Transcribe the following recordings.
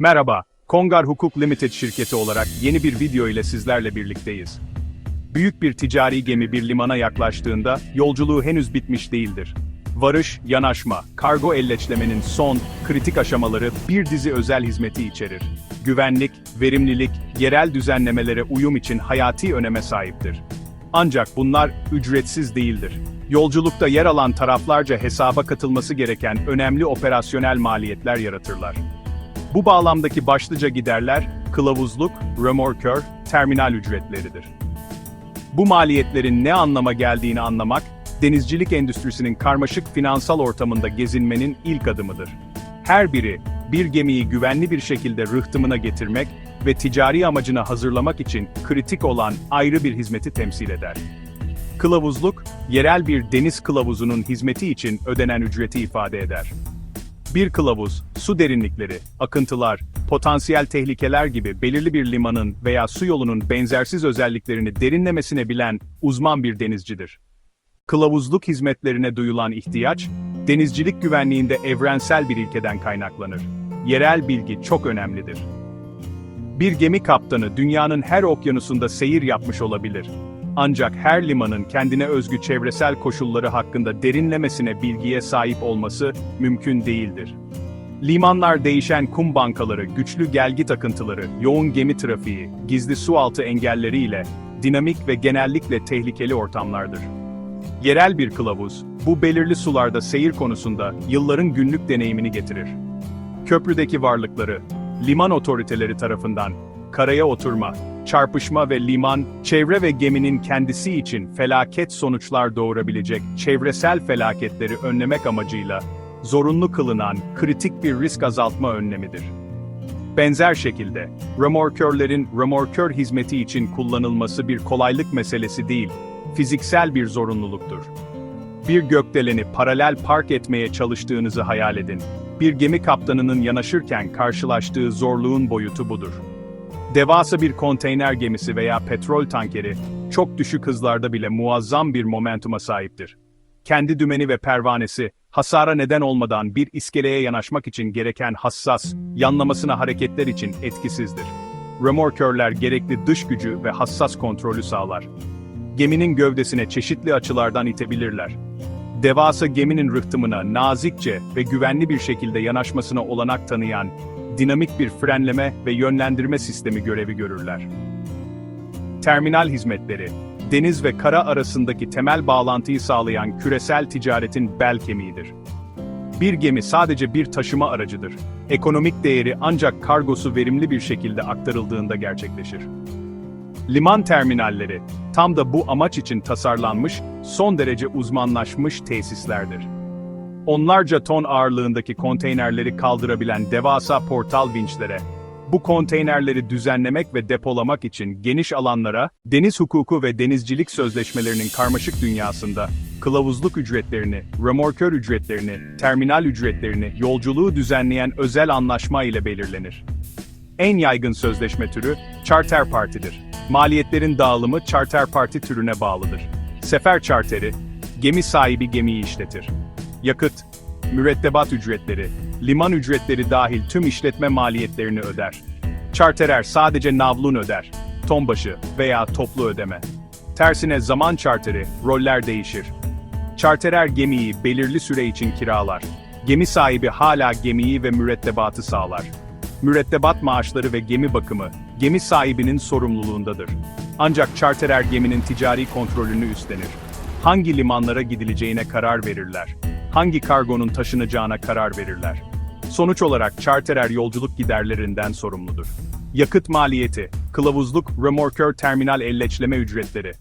Merhaba, Kongar Hukuk Limited şirketi olarak yeni bir video ile sizlerle birlikteyiz. Büyük bir ticari gemi bir limana yaklaştığında yolculuğu henüz bitmiş değildir. Varış, yanaşma, kargo elleçlemenin son, kritik aşamaları bir dizi özel hizmeti içerir. Güvenlik, verimlilik, yerel düzenlemelere uyum için hayati öneme sahiptir. Ancak bunlar ücretsiz değildir. Yolculukta yer alan taraflarca hesaba katılması gereken önemli operasyonel maliyetler yaratırlar. Bu bağlamdaki başlıca giderler, kılavuzluk, römorkör, terminal ücretleridir. Bu maliyetlerin ne anlama geldiğini anlamak, denizcilik endüstrisinin karmaşık finansal ortamında gezinmenin ilk adımıdır. Her biri, bir gemiyi güvenli bir şekilde rıhtımına getirmek ve ticari amacına hazırlamak için kritik olan ayrı bir hizmeti temsil eder. Kılavuzluk, yerel bir deniz kılavuzunun hizmeti için ödenen ücreti ifade eder. Bir kılavuz, su derinlikleri, akıntılar, potansiyel tehlikeler gibi belirli bir limanın veya su yolunun benzersiz özelliklerini derinlemesine bilen uzman bir denizcidir. Kılavuzluk hizmetlerine duyulan ihtiyaç, denizcilik güvenliğinde evrensel bir ilkeden kaynaklanır. Yerel bilgi çok önemlidir. Bir gemi kaptanı dünyanın her okyanusunda seyir yapmış olabilir. Ancak her limanın kendine özgü çevresel koşulları hakkında derinlemesine bilgiye sahip olması mümkün değildir. Limanlar değişen kum bankaları, güçlü gelgit akıntıları, yoğun gemi trafiği, gizli sualtı engelleriyle dinamik ve genellikle tehlikeli ortamlardır. Yerel bir kılavuz, bu belirli sularda seyir konusunda yılların günlük deneyimini getirir. Köprüdeki varlıkları, liman otoriteleri tarafından, karaya oturma, çarpışma ve liman, çevre ve geminin kendisi için felaket sonuçlar doğurabilecek çevresel felaketleri önlemek amacıyla, zorunlu kılınan kritik bir risk azaltma önlemidir. Benzer şekilde, römorkörlerin römorkör hizmeti için kullanılması bir kolaylık meselesi değil, fiziksel bir zorunluluktur. Bir gökdeleni paralel park etmeye çalıştığınızı hayal edin. Bir gemi kaptanının yanaşırken karşılaştığı zorluğun boyutu budur. Devasa bir konteyner gemisi veya petrol tankeri, çok düşük hızlarda bile muazzam bir momentuma sahiptir. Kendi dümeni ve pervanesi, hasara neden olmadan bir iskeleye yanaşmak için gereken hassas, yanlamasına hareketler için etkisizdir. Römorkörler gerekli dış gücü ve hassas kontrolü sağlar. Geminin gövdesine çeşitli açılardan itebilirler. Devasa geminin rıhtımına nazikçe ve güvenli bir şekilde yanaşmasına olanak tanıyan, dinamik bir frenleme ve yönlendirme sistemi görevi görürler. Terminal hizmetleri, deniz ve kara arasındaki temel bağlantıyı sağlayan küresel ticaretin bel kemiğidir. Bir gemi sadece bir taşıma aracıdır. Ekonomik değeri ancak kargosu verimli bir şekilde aktarıldığında gerçekleşir. Liman terminalleri, tam da bu amaç için tasarlanmış, son derece uzmanlaşmış tesislerdir. Onlarca ton ağırlığındaki konteynerleri kaldırabilen devasa portal vinçlere, bu konteynerleri düzenlemek ve depolamak için geniş alanlara, deniz hukuku ve denizcilik sözleşmelerinin karmaşık dünyasında, kılavuzluk ücretlerini, römorkör ücretlerini, terminal ücretlerini, yolculuğu düzenleyen özel anlaşma ile belirlenir. En yaygın sözleşme türü, charter partidir. Maliyetlerin dağılımı charter parti türüne bağlıdır. Sefer charteri, gemi sahibi gemiyi işletir. Yakıt, mürettebat ücretleri, liman ücretleri dahil tüm işletme maliyetlerini öder. Charterer sadece navlun öder, tonbaşı veya toplu ödeme. Tersine zaman charteri, roller değişir. Charterer gemiyi belirli süre için kiralar. Gemi sahibi hala gemiyi ve mürettebatı sağlar. Mürettebat maaşları ve gemi bakımı, gemi sahibinin sorumluluğundadır. Ancak charterer geminin ticari kontrolünü üstlenir. Hangi limanlara gidileceğine karar verirler. Hangi kargonun taşınacağına karar verirler. Sonuç olarak charterer yolculuk giderlerinden sorumludur. Yakıt maliyeti, kılavuzluk, römorkör terminal elleçleme ücretleri.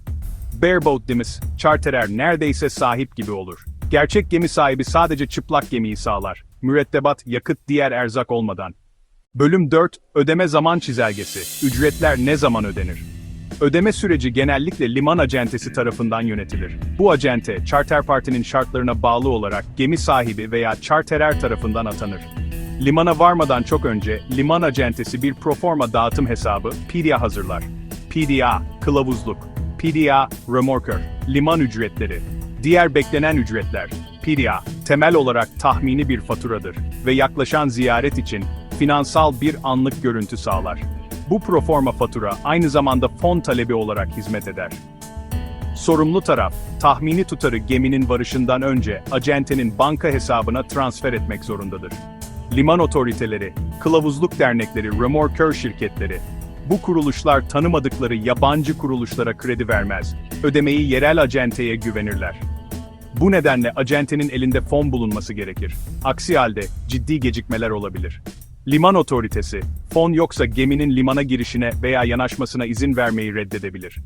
Bareboat demiz, charterer neredeyse sahip gibi olur. Gerçek gemi sahibi sadece çıplak gemiyi sağlar. Mürettebat, yakıt, diğer erzak olmadan. Bölüm 4, Ödeme Zaman Çizelgesi. Ücretler ne zaman ödenir? Ödeme süreci genellikle liman acentesi tarafından yönetilir. Bu acente, charter partinin şartlarına bağlı olarak gemi sahibi veya charterer tarafından atanır. Limana varmadan çok önce, liman acentesi bir proforma dağıtım hesabı, PDA hazırlar. PDA, kılavuzluk. PDA, römorkör, liman ücretleri. Diğer beklenen ücretler. PDA, temel olarak tahmini bir faturadır ve yaklaşan ziyaret için finansal bir anlık görüntü sağlar. Bu proforma fatura aynı zamanda fon talebi olarak hizmet eder. Sorumlu taraf, tahmini tutarı geminin varışından önce acentenin banka hesabına transfer etmek zorundadır. Liman otoriteleri, kılavuzluk dernekleri, römorkör şirketleri, bu kuruluşlar tanımadıkları yabancı kuruluşlara kredi vermez, ödemeyi yerel acenteye güvenirler. Bu nedenle acentenin elinde fon bulunması gerekir. Aksi halde ciddi gecikmeler olabilir. Liman otoritesi, fon yoksa geminin limana girişine veya yanaşmasına izin vermeyi reddedebilir.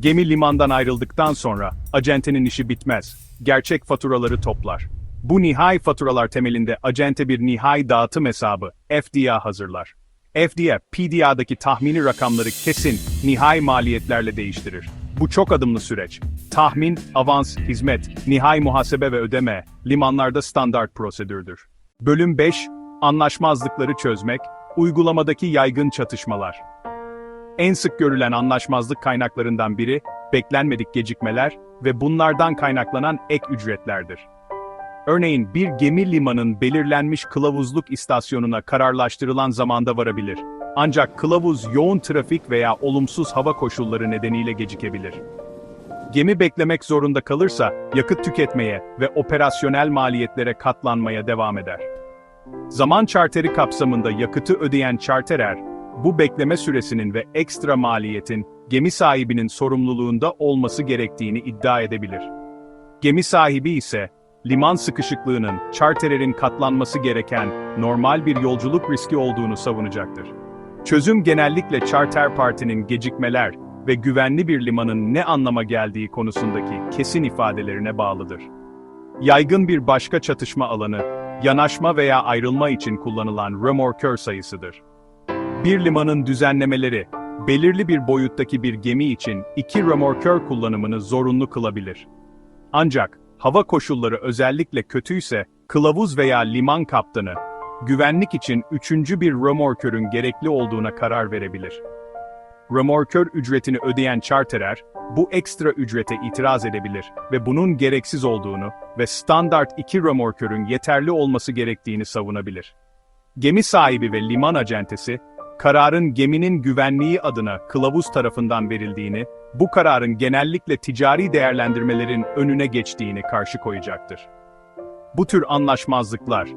Gemi limandan ayrıldıktan sonra acentenin işi bitmez. Gerçek faturaları toplar. Bu nihai faturalar temelinde acente bir nihai dağıtım hesabı FDA hazırlar. FDA, PDA'daki tahmini rakamları kesin, nihai maliyetlerle değiştirir. Bu çok adımlı süreç. Tahmin, avans, hizmet, nihai muhasebe ve ödeme, limanlarda standart prosedürdür. Bölüm 5, Anlaşmazlıkları çözmek, uygulamadaki yaygın çatışmalar. En sık görülen anlaşmazlık kaynaklarından biri, beklenmedik gecikmeler ve bunlardan kaynaklanan ek ücretlerdir. Örneğin bir gemi limanın belirlenmiş kılavuzluk istasyonuna kararlaştırılan zamanda varabilir. Ancak kılavuz yoğun trafik veya olumsuz hava koşulları nedeniyle gecikebilir. Gemi beklemek zorunda kalırsa yakıt tüketmeye ve operasyonel maliyetlere katlanmaya devam eder. Zaman çarteri kapsamında yakıtı ödeyen çarterer, bu bekleme süresinin ve ekstra maliyetin gemi sahibinin sorumluluğunda olması gerektiğini iddia edebilir. Gemi sahibi ise, liman sıkışıklığının çartererin katlanması gereken normal bir yolculuk riski olduğunu savunacaktır. Çözüm genellikle charter partinin gecikmeler ve güvenli bir limanın ne anlama geldiği konusundaki kesin ifadelerine bağlıdır. Yaygın bir başka çatışma alanı, yanaşma veya ayrılma için kullanılan römorkör sayısıdır. Bir limanın düzenlemeleri, belirli bir boyuttaki bir gemi için iki römorkör kullanımını zorunlu kılabilir. Ancak, hava koşulları özellikle kötüyse, kılavuz veya liman kaptanı, güvenlik için üçüncü bir römorkörün gerekli olduğuna karar verebilir. Römorkör ücretini ödeyen charterer, bu ekstra ücrete itiraz edebilir ve bunun gereksiz olduğunu ve standart iki römorkörün yeterli olması gerektiğini savunabilir. Gemi sahibi ve liman acentesi, kararın geminin güvenliği adına kılavuz tarafından verildiğini, bu kararın genellikle ticari değerlendirmelerin önüne geçtiğini karşı koyacaktır. Bu tür anlaşmazlıklar,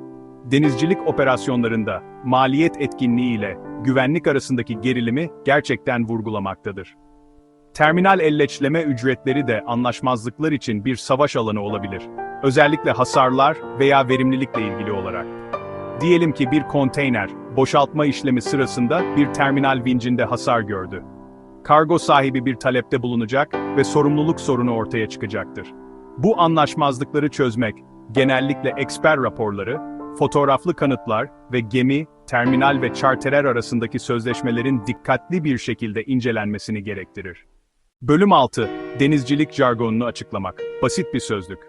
denizcilik operasyonlarında maliyet etkinliği ile güvenlik arasındaki gerilimi gerçekten vurgulamaktadır. Terminal elleçleme ücretleri de anlaşmazlıklar için bir savaş alanı olabilir. Özellikle hasarlar veya verimlilikle ilgili olarak. Diyelim ki bir konteyner, boşaltma işlemi sırasında bir terminal vincinde hasar gördü. Kargo sahibi bir talepte bulunacak ve sorumluluk sorunu ortaya çıkacaktır. Bu anlaşmazlıkları çözmek, genellikle eksper raporları, fotoğraflı kanıtlar ve gemi, terminal ve charterer arasındaki sözleşmelerin dikkatli bir şekilde incelenmesini gerektirir. Bölüm 6, Denizcilik jargonunu açıklamak. Basit bir sözlük.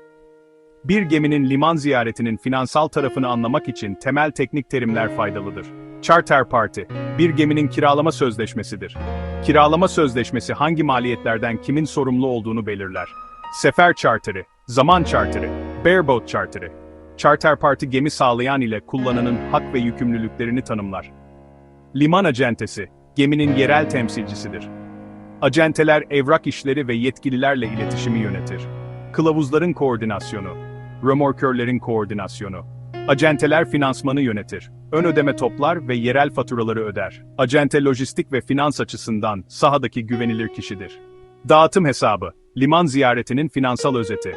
Bir geminin liman ziyaretinin finansal tarafını anlamak için temel teknik terimler faydalıdır. Charter Party, bir geminin kiralama sözleşmesidir. Kiralama sözleşmesi hangi maliyetlerden kimin sorumlu olduğunu belirler. Sefer charter'i, zaman charter'i, bareboat charter'i. Charter Party gemi sağlayan ile kullananın hak ve yükümlülüklerini tanımlar. Liman acentesi, geminin yerel temsilcisidir. Acenteler evrak işleri ve yetkililerle iletişimi yönetir. Kılavuzların koordinasyonu, römorkörlerin koordinasyonu. Acenteler finansmanı yönetir. Ön ödeme toplar ve yerel faturaları öder. Acente lojistik ve finans açısından sahadaki güvenilir kişidir. Dağıtım hesabı, liman ziyaretinin finansal özeti.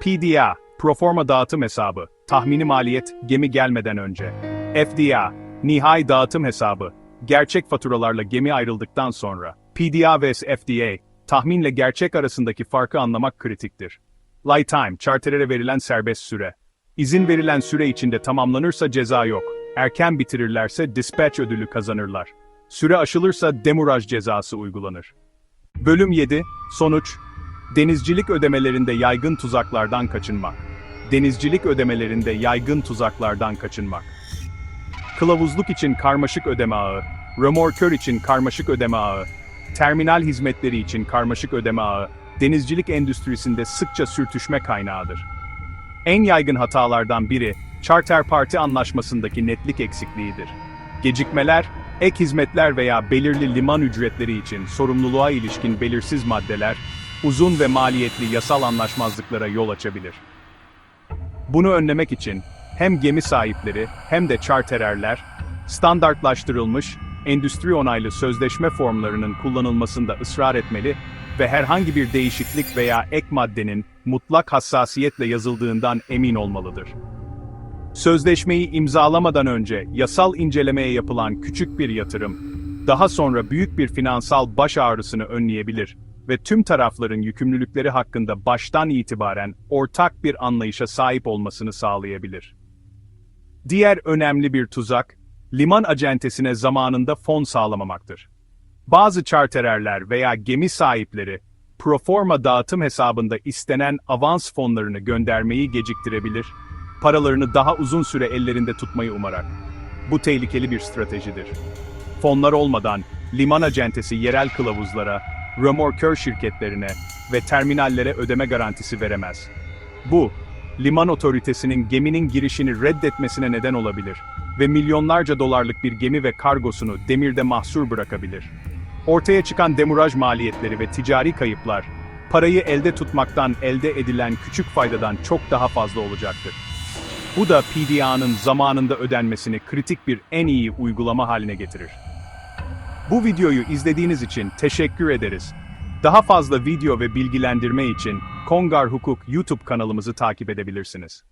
PDA, proforma dağıtım hesabı, tahmini maliyet, gemi gelmeden önce. FDA, nihai dağıtım hesabı, gerçek faturalarla gemi ayrıldıktan sonra. PDA vs FDA, tahminle gerçek arasındaki farkı anlamak kritiktir. Lifetime, charterere verilen serbest süre. İzin verilen süre içinde tamamlanırsa ceza yok. Erken bitirirlerse dispatch ödülü kazanırlar. Süre aşılırsa demuraj cezası uygulanır. Bölüm 7, Sonuç Denizcilik ödemelerinde yaygın tuzaklardan kaçınmak. Denizcilik ödemelerinde yaygın tuzaklardan kaçınmak. Kılavuzluk için karmaşık ödeme ağı, römorkör için karmaşık ödeme ağı, terminal hizmetleri için karmaşık ödeme ağı, denizcilik endüstrisinde sıkça sürtüşme kaynağıdır. En yaygın hatalardan biri, Charter Party anlaşmasındaki netlik eksikliğidir. Gecikmeler, ek hizmetler veya belirli liman ücretleri için sorumluluğa ilişkin belirsiz maddeler, uzun ve maliyetli yasal anlaşmazlıklara yol açabilir. Bunu önlemek için hem gemi sahipleri hem de chartererler, standartlaştırılmış, endüstri onaylı sözleşme formlarının kullanılmasında ısrar etmeli ve herhangi bir değişiklik veya ek maddenin mutlak hassasiyetle yazıldığından emin olmalıdır. Sözleşmeyi imzalamadan önce yasal incelemeye yapılan küçük bir yatırım, daha sonra büyük bir finansal baş ağrısını önleyebilir ve tüm tarafların yükümlülükleri hakkında baştan itibaren ortak bir anlayışa sahip olmasını sağlayabilir. Diğer önemli bir tuzak, liman acentesine zamanında fon sağlamamaktır. Bazı chartererler veya gemi sahipleri, proforma dağıtım hesabında istenen avans fonlarını göndermeyi geciktirebilir, paralarını daha uzun süre ellerinde tutmayı umarak. Bu tehlikeli bir stratejidir. Fonlar olmadan, liman acentesi yerel kılavuzlara, römorkör şirketlerine ve terminallere ödeme garantisi veremez. Bu, liman otoritesinin geminin girişini reddetmesine neden olabilir ve milyonlarca dolarlık bir gemi ve kargosunu demirde mahsur bırakabilir. Ortaya çıkan demuraj maliyetleri ve ticari kayıplar, parayı elde tutmaktan elde edilen küçük faydadan çok daha fazla olacaktır. Bu da PDA'nın zamanında ödenmesini kritik bir en iyi uygulama haline getirir. Bu videoyu izlediğiniz için teşekkür ederiz. Daha fazla video ve bilgilendirme için Kongar Hukuk YouTube kanalımızı takip edebilirsiniz.